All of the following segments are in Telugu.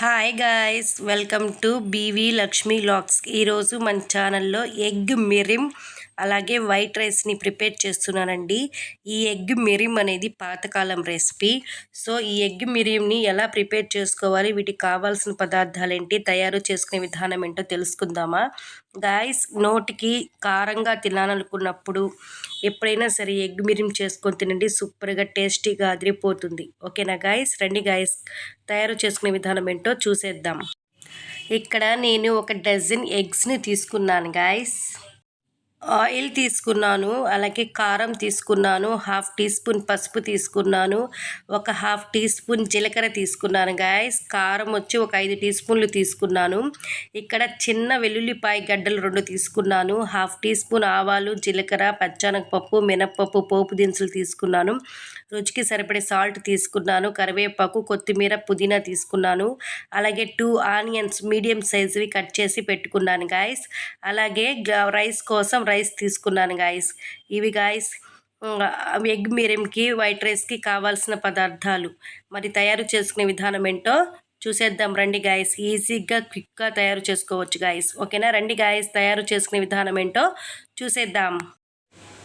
Hi guys welcome to BV Lakshmi lakhs. ఈరోజు మన ఛానల్లో ఎగ్ మిరిమ్ అలాగే వైట్ రైస్ని ప్రిపేర్ చేస్తున్నానండి. ఈ ఎగ్ మిరియం అనేది పాతకాలం రెసిపీ. సో ఈ ఎగ్ మిరియంని ఎలా ప్రిపేర్ చేసుకోవాలి వీటికి కావాల్సిన పదార్థాలు ఏంటి తయారు చేసుకునే విధానం ఏంటో తెలుసుకుందామా? గాయస్ నోటికి కారంగా తినాలనుకున్నప్పుడు ఎప్పుడైనా సరే ఎగ్ మిరియం చేసుకొని తినండి. సూపర్గా టేస్టీగా అదిరిపోతుంది. ఓకేనా గాయస్? రండి గాయస్. తయారు చేసుకునే విధానం ఏంటో చూసేద్దాం. ఇక్కడ నేను ఒక డజన్ ఎగ్స్ని తీసుకున్నాను గాయస్. ఆయిల్ తీసుకున్నాను అలాగే కారం తీసుకున్నాను హాఫ్ టీ స్పూన్ పసుపు తీసుకున్నాను ఒక హాఫ్ టీ స్పూన్ జీలకర్ర తీసుకున్నాను గాయస్. కారం వచ్చి ఒక ఐదు టీ స్పూన్లు తీసుకున్నాను. ఇక్కడ చిన్న వెల్లుల్లిపాయ గడ్డలు రెండు తీసుకున్నాను హాఫ్ టీ స్పూన్ ఆవాలు జీలకర్ర పచ్చానగపప్పు మినప్పప్పు పోపు దినుసులు తీసుకున్నాను. రుచికి సరిపడే సాల్ట్ తీసుకున్నాను కరివేపాకు కొత్తిమీర పుదీనా తీసుకున్నాను. అలాగే టూ ఆనియన్స్ మీడియం సైజువి కట్ చేసి పెట్టుకున్నాను గాయస్ అలాగే రైస్ కోసం రైస్ తీసుకున్నాను గాయస్ ఇవి గాయస్ ఎగ్ మీరంకి వైట్ రైస్కి కావాల్సిన పదార్థాలు. మరి తయారు చేసుకునే విధానం ఏంటో చూసేద్దాం. రండి గాయస్ ఈజీగా క్విక్గా తయారు చేసుకోవచ్చు గాయస్ ఓకేనా? రండి గాయస్ తయారు చేసుకునే విధానం ఏంటో చూసేద్దాం.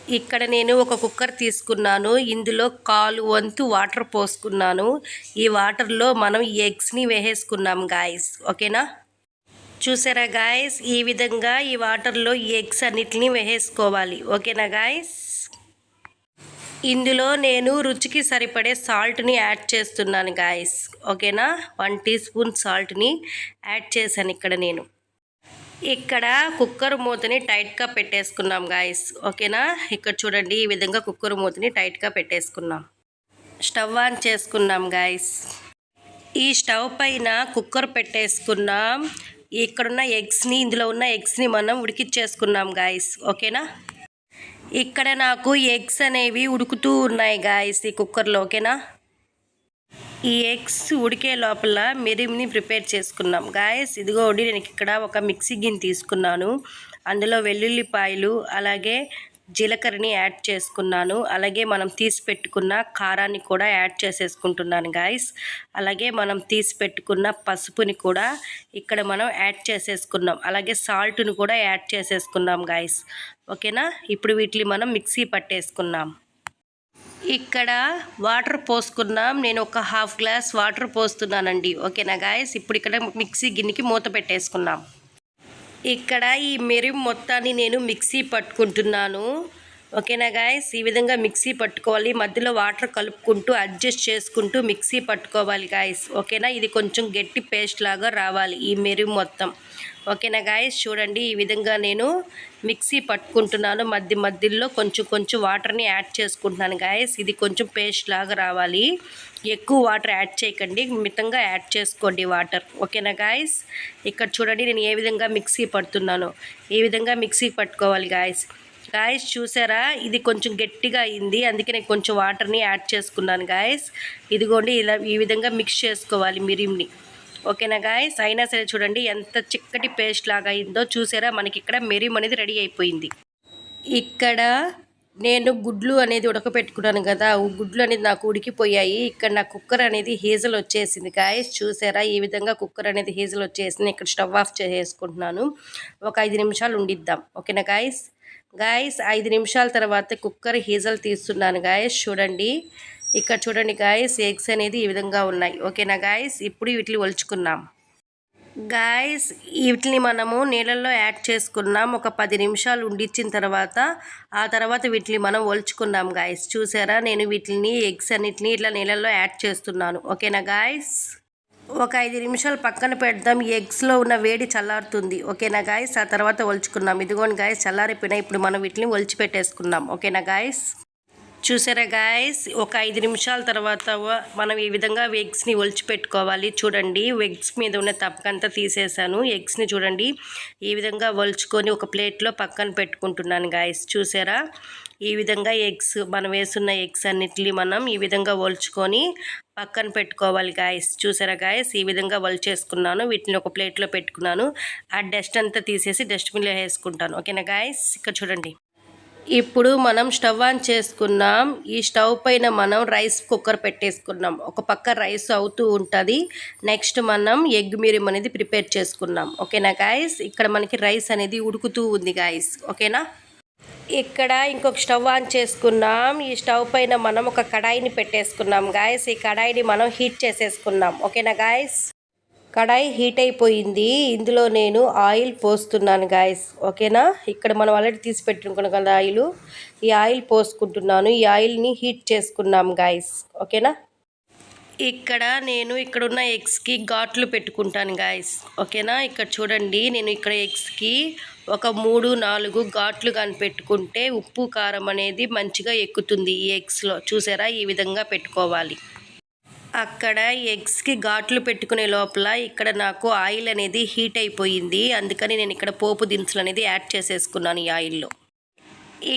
ఇక్కడ నేను ఒక కుక్కర్ తీసుకున్నాను. ఇందులో కాలు వంతు వాటర్ పోసుకున్నాను. ఈ వాటర్లో మనం ఎగ్స్ని వేసేసుకున్నాం గాయస్ ఓకేనా? చూసారా గాయస్ ఈ విధంగా ఈ వాటర్లో ఎగ్స్ అన్నిటిని వేసేసుకోవాలి. ఓకేనా గాయస్ ఇందులో నేను రుచికి సరిపడే సాల్ట్ని యాడ్ చేస్తున్నాను గాయస్ ఓకేనా? వన్ టీ స్పూన్ సాల్ట్ని యాడ్ చేశాను ఇక్కడ నేను. ఇక్కడ కుక్కర్ మూతని టైట్గా పెట్టేసుకున్నాం గాయస్ ఓకేనా? ఇక్కడ చూడండి ఈ విధంగా కుక్కర్ మూతని టైట్గా పెట్టేసుకున్నాం. స్టవ్ ఆన్ చేసుకున్నాం గాయస్ ఈ స్టవ్ పైన కుక్కర్ పెట్టేసుకున్నాం. ఇక్కడున్న ఎగ్స్ని ఇందులో ఉన్న ఎగ్స్ని మనం ఉడికిచ్చేసుకున్నాం గాయస్ ఓకేనా? ఇక్కడ నాకు ఎగ్స్ అనేవి ఉడుకుతూ ఉన్నాయి గాయస్ ఈ కుక్కర్లో ఓకేనా? ఈ ఎగ్స్ ఉడికే లోపల మెరిమిని ప్రిపేర్ చేసుకున్నాం. గాయస్ ఇదిగో నేను ఇక్కడ ఒక మిక్సీ గిన్నె తీసుకున్నాను. అందులో వెల్లుల్లిపాయలు అలాగే జీలకర్రని యాడ్ చేసుకున్నాను. అలాగే మనం తీసి పెట్టుకున్న కారాన్ని కూడా యాడ్ చేసేసుకుంటున్నాను గాయస్. అలాగే మనం తీసి పెట్టుకున్న పసుపుని కూడా ఇక్కడ మనం యాడ్ చేసేసుకున్నాం. అలాగే సాల్ట్ని కూడా యాడ్ చేసేసుకున్నాం గాయస్. ఓకేనా? ఇప్పుడు వీటిని మనం మిక్సీ పట్టేసుకున్నాం. ఇక్కడ వాటర్ పోసుకున్నాం. నేను ఒక హాఫ్ గ్లాస్ వాటర్ పోస్తున్నానండి. ఓకేనా గాయస్? ఇప్పుడు ఇక్కడ మిక్సీ గిన్నెకి మూత పెట్టేసుకున్నాం. ఇక్కడ ఈ మెరిం మొత్తాన్ని నేను మిక్సీ పట్టుకుంటున్నాను. ఓకేనా గాయస్? ఈ విధంగా మిక్సీ పట్టుకోవాలి. మధ్యలో వాటర్ కలుపుకుంటూ అడ్జస్ట్ చేసుకుంటూ మిక్సీ పట్టుకోవాలి గాయస్. ఓకేనా? ఇది కొంచెం గట్టి పేస్ట్ లాగా రావాలి ఈ మెరుగు మొత్తం. ఓకేనా గాయస్ చూడండి ఈ విధంగా నేను మిక్సీ పట్టుకుంటున్నాను. మధ్య మధ్యలో కొంచెం కొంచెం వాటర్ని యాడ్ చేసుకుంటున్నాను గాయస్ ఇది కొంచెం పేస్ట్ లాగా రావాలి. ఎక్కువ వాటర్ యాడ్ చేయకండి. మితంగా యాడ్ చేసుకోండి వాటర్ ఓకేనా గాయస్ ఇక్కడ చూడండి నేను ఏ విధంగా మిక్సీ పడుతున్నాను. ఈ విధంగా మిక్సీ పట్టుకోవాలి గాయస్ గాయస్ చూసారా? ఇది కొంచెం గట్టిగా అయింది. అందుకే నేను కొంచెం వాటర్ని యాడ్ చేసుకున్నాను గాయస్ ఇదిగోండి ఇలా ఈ విధంగా మిక్స్ చేసుకోవాలి మిరిమ్ని. ఓకేనా గాయస్ అయినా సరే చూడండి ఎంత చిక్కటి పేస్ట్ లాగా అయిందో చూసారా? మనకి ఇక్కడ మెరిమ్ అనేది రెడీ అయిపోయింది. ఇక్కడ నేను గుడ్లు అనేది ఉడకపెట్టుకున్నాను కదా గుడ్లు అనేది నాకు ఉడికిపోయాయి. ఇక్కడ నా కుక్కర్ అనేది హీజల్ వచ్చేసింది గాయస్ చూసారా? ఈ విధంగా కుక్కర్ అనేది హీజల్ వచ్చేసింది. ఇక్కడ స్టవ్ ఆఫ్ చేసుకుంటున్నాను. ఒక ఐదు నిమిషాలు ఉండిద్దాం. ఓకేనా గాయస్ గాయస్ ఐదు నిమిషాల తర్వాత కుక్కర్ హీజల్ తీస్తున్నాను గాయస్ చూడండి. ఇక్కడ చూడండి గాయస్ ఎగ్స్ అనేది ఈ విధంగా ఉన్నాయి. ఓకేనా గాయస్ ఇప్పుడు వీటిని ఒలుచుకున్నాం గాయస్ వీటిని మనము నీళ్ళల్లో యాడ్ చేసుకున్నాం. ఒక పది నిమిషాలు ఉండిచ్చిన తర్వాత ఆ తర్వాత వీటిని మనం ఒలుచుకున్నాం గాయస్ చూసారా? నేను వీటిని ఎగ్స్ అన్నిటిని ఇట్లా నీళ్ళల్లో యాడ్ చేస్తున్నాను. ఓకేనా గాయస్ ఒక ఐదు నిమిషాలు పక్కన పెడదాం. ఎగ్స్లో ఉన్న వేడి చల్లారుతుంది. ఓకేనా గాయస్ ఆ తర్వాత ఒలుచుకున్నాం ఇదిగోండి గాయస్ చల్లారిపోయినా ఇప్పుడు మనం వీటిని ఒలిచి పెట్టేసుకున్నాం ఓకేనా గాయస్ చూసారా గాయస్ ఒక ఐదు నిమిషాల తర్వాత మనం ఈ విధంగా ఎగ్స్ని ఒలిచి పెట్టుకోవాలి చూడండి ఎగ్స్ మీద ఉన్న తప్పకంతా తీసేసాను. ఎగ్స్ని చూడండి ఈ విధంగా ఒలుచుకొని ఒక ప్లేట్లో పక్కన పెట్టుకుంటున్నాను గాయస్ చూసారా? ఈ విధంగా ఎగ్స్ మనం వేసున్న ఎగ్స్ అన్నిటిని మనం ఈ విధంగా ఒలుచుకొని పక్కన పెట్టుకోవాలి గాయస్ చూసారా గాయస్ ఈ విధంగా వలిచేసుకున్నాను వీటిని ఒక ప్లేట్లో పెట్టుకున్నాను. ఆ డస్ట్ అంతా తీసేసి డస్ట్బిన్లో వేసుకుంటాను. ఓకేనా గాయస్ ఇక్కడ చూడండి. ఇప్పుడు మనం స్టవ్ ఆన్ చేసుకున్నాం. ఈ స్టవ్ పైన మనం రైస్ కుక్కర్ పెట్టేసుకున్నాం. ఒక పక్క రైస్ అవుతూ ఉంటుంది. నెక్స్ట్ మనం ఎగ్ మీరియం అనేది ప్రిపేర్ చేసుకున్నాం. ఓకేనా గాయస్? ఇక్కడ మనకి రైస్ అనేది ఉడుకుతూ ఉంది గాయస్. ఓకేనా? ఇక్కడ ఇంకొక స్టవ్ ఆన్ చేసుకున్నాం. ఈ స్టవ్ పైన మనం ఒక కడాయిని పెట్టేసుకున్నాం గాయస్. ఈ కడాయిని మనం హీట్ చేసేసుకున్నాం. ఓకేనా గాయస్? కడాయి హీట్ అయిపోయింది. ఇందులో నేను ఆయిల్ పోస్తున్నాను గాయస్. ఓకేనా? ఇక్కడ మనం ఆల్రెడీ తీసి పెట్టుకున్నాం కదా ఆయిల్. ఈ ఆయిల్ పోసుకుంటున్నాను. ఈ ఆయిల్ని హీట్ చేసుకున్నాం గాయస్. ఓకేనా? ఇక్కడ నేను ఇక్కడ ఉన్న ఎగ్స్కి ఘాట్లు పెట్టుకుంటాను గాయస్. ఓకేనా? ఇక్కడ చూడండి. నేను ఇక్కడ ఎగ్స్కి ఒక మూడు నాలుగు ఘాట్లు కానీ పెట్టుకుంటే ఉప్పు కారం అనేది మంచిగా ఎక్కుతుంది ఈ ఎగ్స్లో. చూసారా? ఈ విధంగా పెట్టుకోవాలి. అక్కడ ఎగ్స్కి ఘాట్లు పెట్టుకునే లోపల ఇక్కడ నాకు ఆయిల్ అనేది హీట్ అయిపోయింది. అందుకని నేను ఇక్కడ పోపు దినుసులు అనేది యాడ్ చేసేసుకున్నాను ఈ ఆయిల్లో.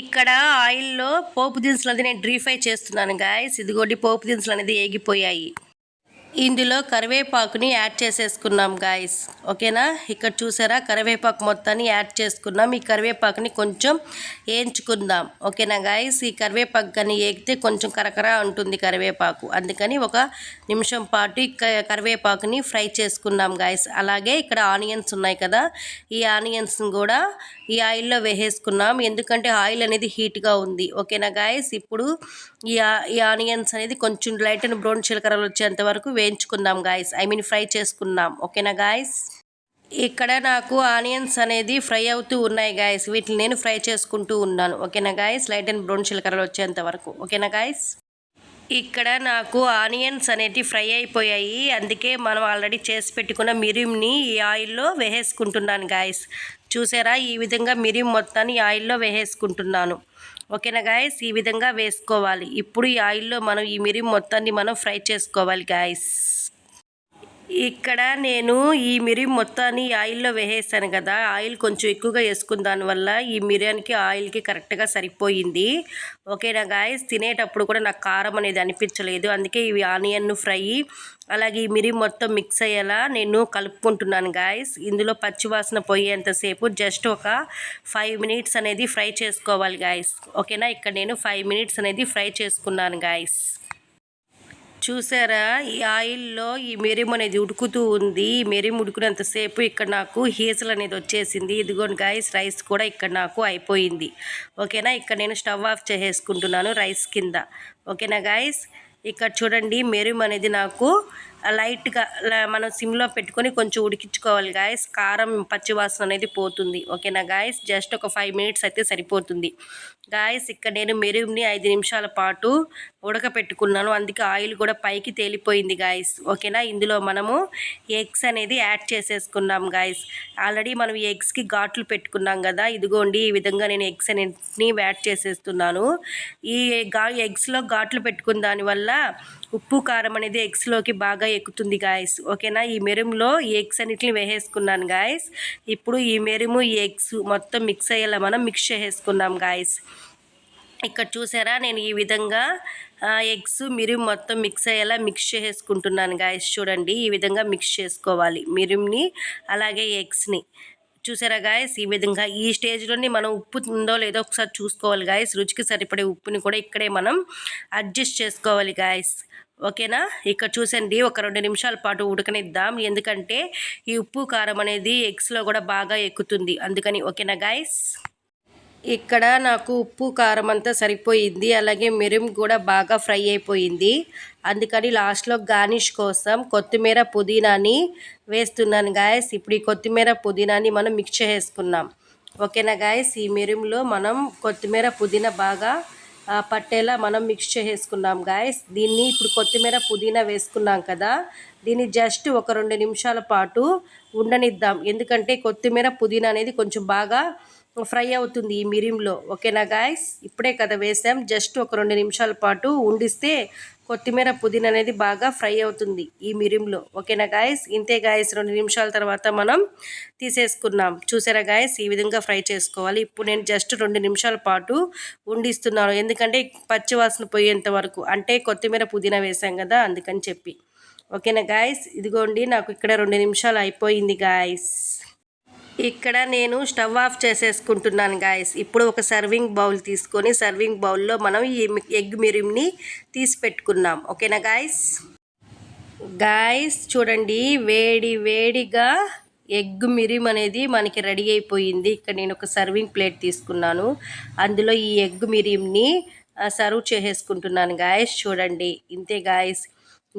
ఇక్కడ ఆయిల్లో పోపు దినుసులు అనేది నేను డ్రీఫ్రై చేస్తున్నాను గాయస్. ఇదిగోటి పోపు దినుసులు అనేది ఏగిపోయాయి. ఇందులో కరివేపాకుని యాడ్ చేసేసుకున్నాం గాయస్ ఓకేనా? ఇక్కడ చూసారా? కరివేపాకు మొత్తాన్ని యాడ్ చేసుకున్నాం. ఈ కరివేపాకుని కొంచెం వేయించుకుందాం ఓకేనా గాయస్ ఈ కరివేపాకు కానీ వేగితే కొంచెం కరకర ఉంటుంది కరివేపాకు. అందుకని ఒక నిమిషం పాటు ఈ కరివేపాకుని ఫ్రై చేసుకున్నాం గాయస్ అలాగే ఇక్కడ ఆనియన్స్ ఉన్నాయి కదా? ఈ ఆనియన్స్ని కూడా ఈ ఆయిల్లో వేసేసుకున్నాం. ఎందుకంటే ఆయిల్ అనేది హీట్గా ఉంది. ఓకేనా గాయస్ ఇప్పుడు ఈ ఈ ఆనియన్స్ అనేది కొంచెం లైట్ అండ్ బ్రౌన్ చిలకరలు వచ్చేంత వరకు వేయించుకుందాం గాయస్ ఐ మీన్ ఫ్రై చేసుకుందాం. ఓకేనా గాయస్ ఇక్కడ నాకు ఆనియన్స్ అనేది ఫ్రై అవుతూ ఉన్నాయి గాయస్ వీటిని నేను ఫ్రై చేసుకుంటూ ఉన్నాను. ఓకేనా గాయస్ లైట్ అండ్ బ్రౌన్ చిలకరలు వచ్చేంత వరకు. ఓకేనా గాయస్ ఇక్కడ నాకు ఆనియన్స్ అనేవి ఫ్రై అయిపోయాయి. అందుకే మనం ఆల్రెడీ చేసి పెట్టుకున్న మిరియంని ఈ ఆయిల్లో వేసేసుకుంటున్నాను గాయస్ చూసారా? ఈ విధంగా మిరియం మొత్తాన్ని ఆయిల్లో వేసేసుకుంటున్నాను. ఓకేనా గాయస్ ఈ విధంగా వేసుకోవాలి. ఇప్పుడు ఈ ఆయిల్లో మనం ఈ మిరియం మొత్తాన్ని మనం ఫ్రై చేసుకోవాలి గాయస్ ఇక్కడ నేను ఈ మిరియం మొత్తాన్ని ఆయిల్లో వేసేసాను కదా ఆయిల్ కొంచెం ఎక్కువగా వేసుకున్న దానివల్ల ఈ మిరియానికి ఆయిల్కి కరెక్ట్గా సరిపోయింది. ఓకేనా గాయస్? తినేటప్పుడు కూడా నాకు కారం అనేది అనిపించలేదు. అందుకే ఇవి ఆనియన్ ఫ్రై అలాగే ఈ మిరియం మొత్తం మిక్స్ అయ్యేలా నేను కలుపుకుంటున్నాను గాయస్. ఇందులో పచ్చివాసన పోయేంతసేపు జస్ట్ ఒక ఫైవ్ మినిట్స్ అనేది ఫ్రై చేసుకోవాలి గాయస్. ఓకేనా? ఇక్కడ నేను ఫైవ్ మినిట్స్ అనేది ఫ్రై చేసుకున్నాను గాయస్. చూసారా? ఈ ఆయిల్లో ఈ మెరిమ్ అనేది ఉడుకుతూ ఉంది. ఈ మెరిమ్ ఉడికినంతసేపు ఇక్కడ నాకు హీసల్ అనేది వచ్చేసింది. ఇదిగోండి గాయస్ రైస్ కూడా ఇక్కడ నాకు అయిపోయింది. ఓకేనా? ఇక్కడ నేను స్టవ్ ఆఫ్ చేసేసుకుంటున్నాను రైస్ కింద. ఓకేనా గాయస్? ఇక్కడ చూడండి మెరిమ్ అనేది నాకు లైట్గా మనం సిమ్లో పెట్టుకొని కొంచెం ఉడికించుకోవాలి గాయస్. కారం పచ్చివాసన అనేది పోతుంది. ఓకేనా గాయస్? జస్ట్ ఒక ఫైవ్ మినిట్స్ అయితే సరిపోతుంది. గాయస్ ఇక్కడ నేను మెరుగుని ఐదు నిమిషాల పాటు ఉడకపెట్టుకున్నాను. అందుకే ఆయిల్ కూడా పైకి తేలిపోయింది గాయస్. ఓకేనా? ఇందులో మనము ఎగ్స్ అనేది యాడ్ చేసేసుకున్నాం గాయస్. ఆల్రెడీ మనం ఎగ్స్కి ఘాట్లు పెట్టుకున్నాం కదా. ఇదిగోండి ఈ విధంగా నేను ఎగ్స్ అనేటిని యాడ్ చేసేస్తున్నాను. ఈ గా ఎగ్స్లో ఘాట్లు పెట్టుకున్న దానివల్ల ఉప్పు కారం అనేది ఎగ్స్లోకి బాగా ఎక్కుతుంది గాయస్ ఓకేనా? ఈ మెరుములో ఎగ్స్ అన్నిటిని వేసేసుకున్నాను గాయస్ ఇప్పుడు ఈ మెరుము ఈ ఎగ్స్ మొత్తం మిక్స్ అయ్యేలా మనం మిక్స్ చేసేసుకున్నాం గాయస్ ఇక్కడ చూసారా? నేను ఈ విధంగా ఎగ్స్ మిరిమ్ మొత్తం మిక్స్ అయ్యేలా మిక్స్ చేసుకుంటున్నాను గాయస్ చూడండి ఈ విధంగా మిక్స్ చేసుకోవాలి మిరిమ్ని అలాగే ఎగ్స్ని. చూసారా గాయస్ ఈ విధంగా ఈ స్టేజ్లోనే మనం ఉప్పు ఉందో లేదో ఒకసారి చూసుకోవాలి గాయస్ రుచికి సరిపడే ఉప్పుని కూడా ఇక్కడే మనం అడ్జస్ట్ చేసుకోవాలి గాయస్ ఓకేనా? ఇక్కడ చూసండి ఒక రెండు నిమిషాల పాటు ఉడకనిద్దాం. ఎందుకంటే ఈ ఉప్పు కారం అనేది ఎగ్స్లో కూడా బాగా ఎక్కుతుంది. అందుకని ఓకేనా గాయస్ ఇక్కడ నాకు ఉప్పు కారం అంతా సరిపోయింది. అలాగే మిరిం కూడా బాగా ఫ్రై అయిపోయింది. అందుకని లాస్ట్లో గార్నిష్ కోసం కొత్తిమీర పుదీనాని వేస్తున్నాను గాయస్. ఇప్పుడు ఈ కొత్తిమీర పుదీనాని మనం మిక్స్ చేసుకున్నాం. ఓకేనా గాయస్? ఈ మిరియంలో మనం కొత్తిమీర పుదీనా బాగా పట్టేలా మనం మిక్స్ చేసుకున్నాం గాయస్. దీన్ని ఇప్పుడు కొత్తిమీర పుదీనా వేసుకున్నాం కదా. దీన్ని జస్ట్ ఒక రెండు నిమిషాల పాటు ఉండనిద్దాం. ఎందుకంటే కొత్తిమీర పుదీనా అనేది కొంచెం బాగా ఫ్రై అవుతుంది ఈ మిరియంలో ఓకేనా గాయస్ ఇప్పుడే కదా వేసాం జస్ట్ ఒక రెండు నిమిషాల పాటు ఉండిస్తే కొత్తిమీర పుదీనా అనేది బాగా ఫ్రై అవుతుంది ఈ మిరియంలో ఓకేనా గాయస్ ఇంతే గాయస్ రెండు నిమిషాల తర్వాత మనం తీసేసుకున్నాం చూసారా గాయస్ ఈ విధంగా ఫ్రై చేసుకోవాలి. ఇప్పుడు నేను జస్ట్ రెండు నిమిషాల పాటు ఉండిస్తున్నాను. ఎందుకంటే పచ్చివాసన పోయేంత వరకు. అంటే కొత్తిమీర పుదీనా వేసాం కదా అందుకని చెప్పి. ఓకేనా గాయస్ ఇదిగోండి నాకు ఇక్కడ రెండు నిమిషాలు అయిపోయింది గాయస్ ఇక్కడ నేను స్టవ్ ఆఫ్ చేసేసుకుంటున్నాను గాయస్ ఇప్పుడు ఒక సర్వింగ్ బౌల్ తీసుకొని సర్వింగ్ బౌల్లో మనం ఈ ఎగ్ మిరిమ్ని తీసి పెట్టుకున్నాం. ఓకేనా గాయస్ గాయస్ చూడండి వేడి వేడిగా ఎగ్ మిరిమ్ అనేది మనకి రెడీ అయిపోయింది. ఇక్కడ నేను ఒక సర్వింగ్ ప్లేట్ తీసుకున్నాను. అందులో ఈ ఎగ్ మిరిమ్ని సర్వ్ చేసేసుకుంటున్నాను గాయస్ చూడండి ఇంతే గాయస్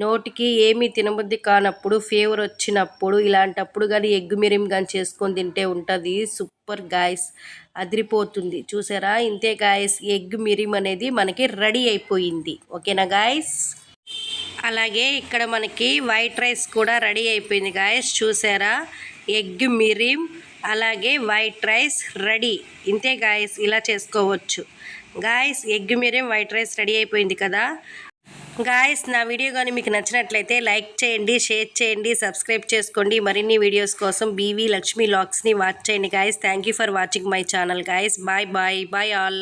నోటికి ఏమీ తినబుద్ధి కానప్పుడు ఫీవర్ వచ్చినప్పుడు ఇలాంటప్పుడు కానీ ఎగ్ మిరిం కానీ చేసుకొని తింటే ఉంటుంది. Super guys. అదిరిపోతుంది. చూసారా? ఇంతే గాయస్ ఎగ్ మిరిమ్ అనేది మనకి రెడీ అయిపోయింది. ఓకేనా గాయస్? అలాగే ఇక్కడ మనకి వైట్ రైస్ కూడా రెడీ అయిపోయింది గాయస్. చూసారా? ఎగ్ మిరిమ్ అలాగే వైట్ రైస్ రెడీ. ఇంతే గాయస్ ఇలా చేసుకోవచ్చు. గాయస్ ఎగ్ మిరియం వైట్ రైస్ రెడీ అయిపోయింది కదా? గాయస్ నా వీడియో కానీ మీకు నచ్చినట్లయితే లైక్ చేయండి షేర్ చేయండి సబ్స్క్రైబ్ చేసుకోండి. మరిన్ని వీడియోస్ కోసం బీవీ లక్ష్మీ లాక్స్ని వాచ్ చేయండి. Guys thank you for watching my channel guys bye bye bye all